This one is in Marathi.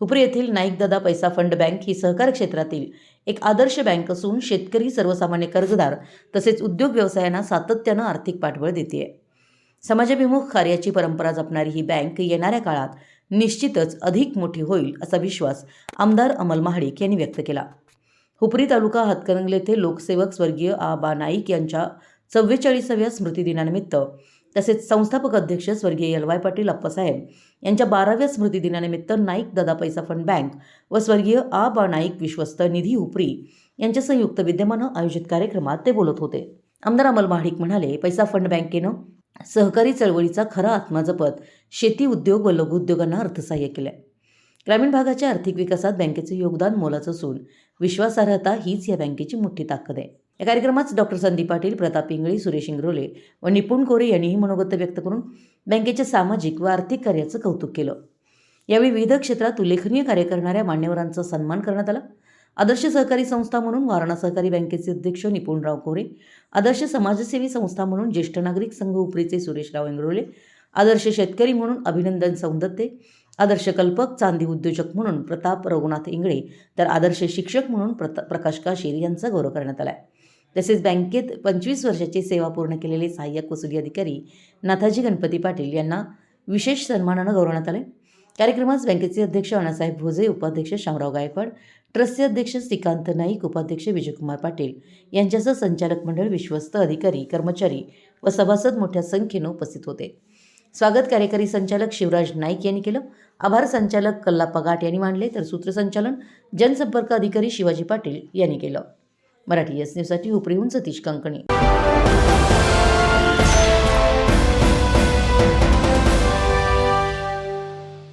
हुपरी येथील नाईकदादा पैसा फंड बँक ही सहकार क्षेत्रातील एक आदर्श बँक असून शेतकरी सर्वसामान्य कर्जदार तसेच उद्योग व्यवसायांना सातत्यानं आर्थिक पाठबळ देते समाजाभिमुख कार्याची परंपरा जपणारी ही बँक येणाऱ्या काळात निश्चितच अधिक मोठी होईल असा विश्वास आमदार अमल महाडिक यांनी व्यक्त केला. हुपरी तालुका हातकणंगले येथे लोकसेवक स्वर्गीय आबा नाईक यांच्या चव्वेचाळीसाव्या स्मृतिदिनानिमित्त तसेच संस्थापक अध्यक्ष स्वर्गीय एल वाय पाटील अप्पासाहेब यांच्या बाराव्या स्मृतिदिनानिमित्त नाईक दादा पैसा फंड बँक व स्वर्गीय आ बा नाईक विश्वस्त निधी उपरी यांच्या संयुक्त विद्यमानं आयोजित कार्यक्रमात ते बोलत होते. आमदार अमल महाडिक म्हणाले पैसा फंड बँकेनं सहकारी चळवळीचा खरा आत्मा जपत शेती उद्योग व लघुउद्योगांना अर्थसहाय्य केलं ग्रामीण भागाच्या आर्थिक विकासात बँकेचे योगदान मोलाचं असून विश्वासार्हता हीच या बँकेची मोठी ताकद आहे. या कार्यक्रमात डॉक्टर संदीप पाटील प्रताप इंगळे सुरेश इंग्रोले व निपुण कोरे यांनीही मनोगत व्यक्त करून बँकेच्या सामाजिक व आर्थिक कार्याचं कौतुक केलं. यावेळी विविध क्षेत्रात उल्लेखनीय कार्य करणाऱ्या मान्यवरांचा सन्मान करण्यात आला. आदर्श सहकारी संस्था म्हणून वारणा सहकारी बँकेचे अध्यक्ष निपुणराव कोरे आदर्श समाजसेवी संस्था म्हणून ज्येष्ठ नागरिक संघ उपरीचे सुरेशराव इंगरोले आदर्श शेतकरी म्हणून अभिनंदन सौंदत्ते आदर्श कल्पक चांदी उद्योजक म्हणून प्रताप रघुनाथ इंगळे तर आदर्श शिक्षक म्हणून प्रता प्रकाश काशीर यांचा गौरव करण्यात आला आहे तसेच बँकेत पंचवीस वर्षाची सेवा पूर्ण केलेले सहाय्यक वसुली अधिकारी नाथाजी गणपती पाटील यांना विशेष सन्मानानं गौरवण्यात आले कार्यक्रमात बँकेचे अध्यक्ष अण्णासाहेब भोजे उपाध्यक्ष शामराव गायकवाड ट्रस्टचे अध्यक्ष श्रीकांत नाईक उपाध्यक्ष विजयकुमार पाटील यांच्यासह संचालक मंडळ विश्वस्त अधिकारी कर्मचारी व सभासद मोठ्या संख्येनं उपस्थित होते. स्वागत कार्यकारी संचालक शिवराज नाईक यांनी केलं. आभार संचालक कल्ला पगाट यांनी मांडले. तर सूत्रसंचालन जनसंपर्क अधिकारी शिवाजी पाटील यांनी केलं. मराठी एस न्यूजसाठी उपरीहून सतीश कंकणी.